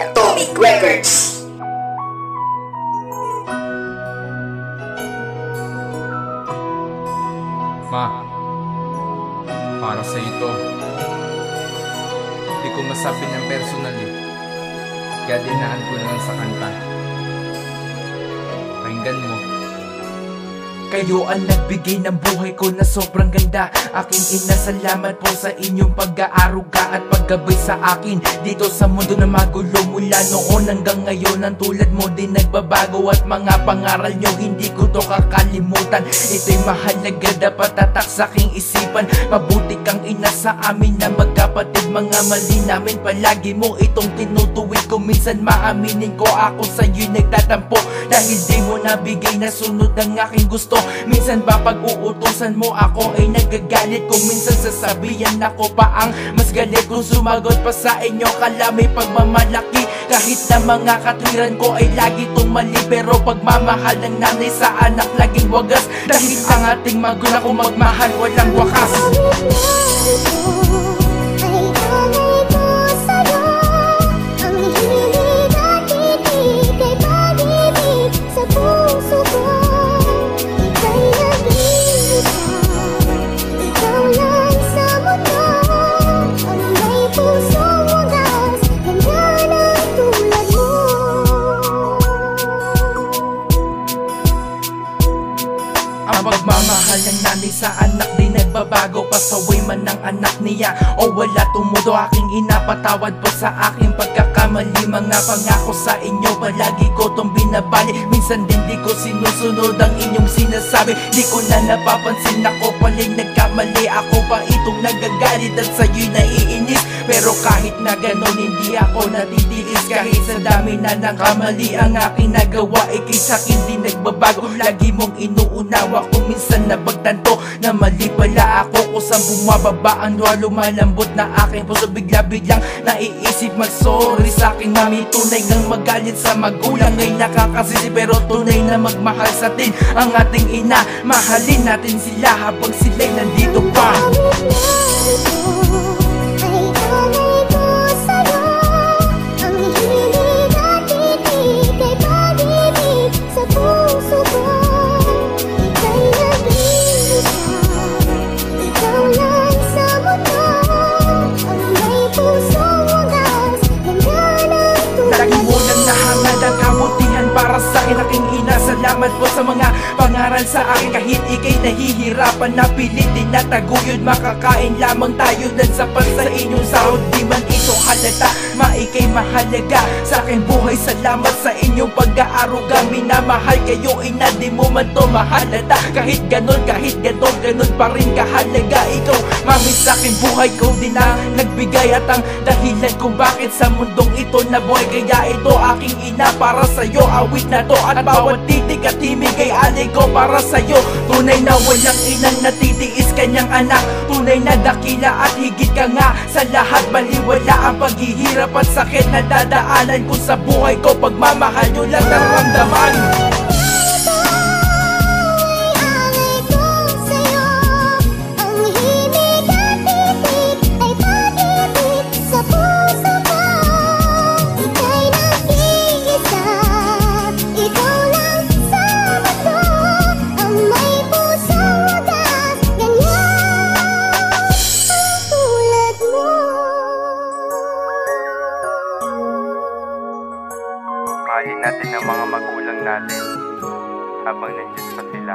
Atomic Records. Ma, para sa ito. Hindi ko masabi ng personal eh. Kaya dinaan ko na sa kanta. Pakinggan mo. Kayo ang nagbigay ng buhay ko na sobrang ganda. Aking ina, salamat po sa inyong pag-aaruga at paggabay sa akin. Dito sa mundo na magulo mula noon hanggang ngayon Ang tulad mo din nagbabago at mga pangaral nyo Hindi ko to kakalimutan. Ito'y mahalaga, dapat tatak sa aking isipan. Mabuti kang ina sa amin na magkapatid. Mga mali namin palagi mo itong tinutuwid. Ko Minsan maaminin ko ako sa'yo'y nagtatampo. Dahil di mo nabigay na sunod ang aking gusto Minsan ba pag uutusan mo ako ay nagagalit Kung minsan sasabihan ako pa ang mas galit Kung sumagot pa sa inyo. Kala may pagmamalaki Kahit na mga katwiran ko ay lagi tong mali Pero pagmamahal ng nanay sa anak laging wagas. Dahil ang ating magulang kung magmahal walang wakas nagbabago Pasaway man ng anak niya. O wala tumudo Aking inapatawad po sa aking pagkakamali. Mga pangako sa inyo palagi ko tong binabali. Minsan din di ko sinusunod ang inyong sinasabi. Di ko na napapansin ako pala'y nagkamali. Ako pa itong nagagalit at sa'yo'y naiinis. Pero kahit na ganon hindi ako natitiis. Kahit sa dami na nakamali ang aking nagawa Ikay sa'kin di nagbabago. Lagi mong inuunawa kung minsan nabagtanto Na mali pala ako kung saan bumababa Ang luha lumalambot na aking puso Bigla-biglang naiisip mag-sorry sa aking mami. Tunay ngang magalit sa magulang Ay nakakasisi pero tunay na magmahal sa atin Ang ating ina. Mahalin natin sila habang sila'y nandito pa. Lagi Salamat po sa mga pangaral sa akin. Kahit ikay nahihirapan na pilit tinataguyod Makakain lamang tayo dan sapat sa inyong sahod. Di man ito halata, maikay mahalaga. Sa aking buhay salamat sa inyong pag-aaruga. Minamahal kayo ina, di mo man to mahalata. Kahit ganon, kahit ganon, ganon pa rin kahalaga. Ikaw, mami sa aking buhay ko din ang nagbigay. At ang dahilan kung bakit sa mundong ito nabuhay Kaya ito aking ina para sa'yo. Awit na to at bawat titik at himig ay alay ko para sa'yo. Tunay na walang inang natitiis kanyang anak. Tunay na dakila at higit ka nga. Sa lahat baliwala ang paghihirap at sakit na dadaanan ko sa buhay ko. Pagmamahal nyo lang naramdaman natin ang mga magulang natin habang nandiyan pa sila.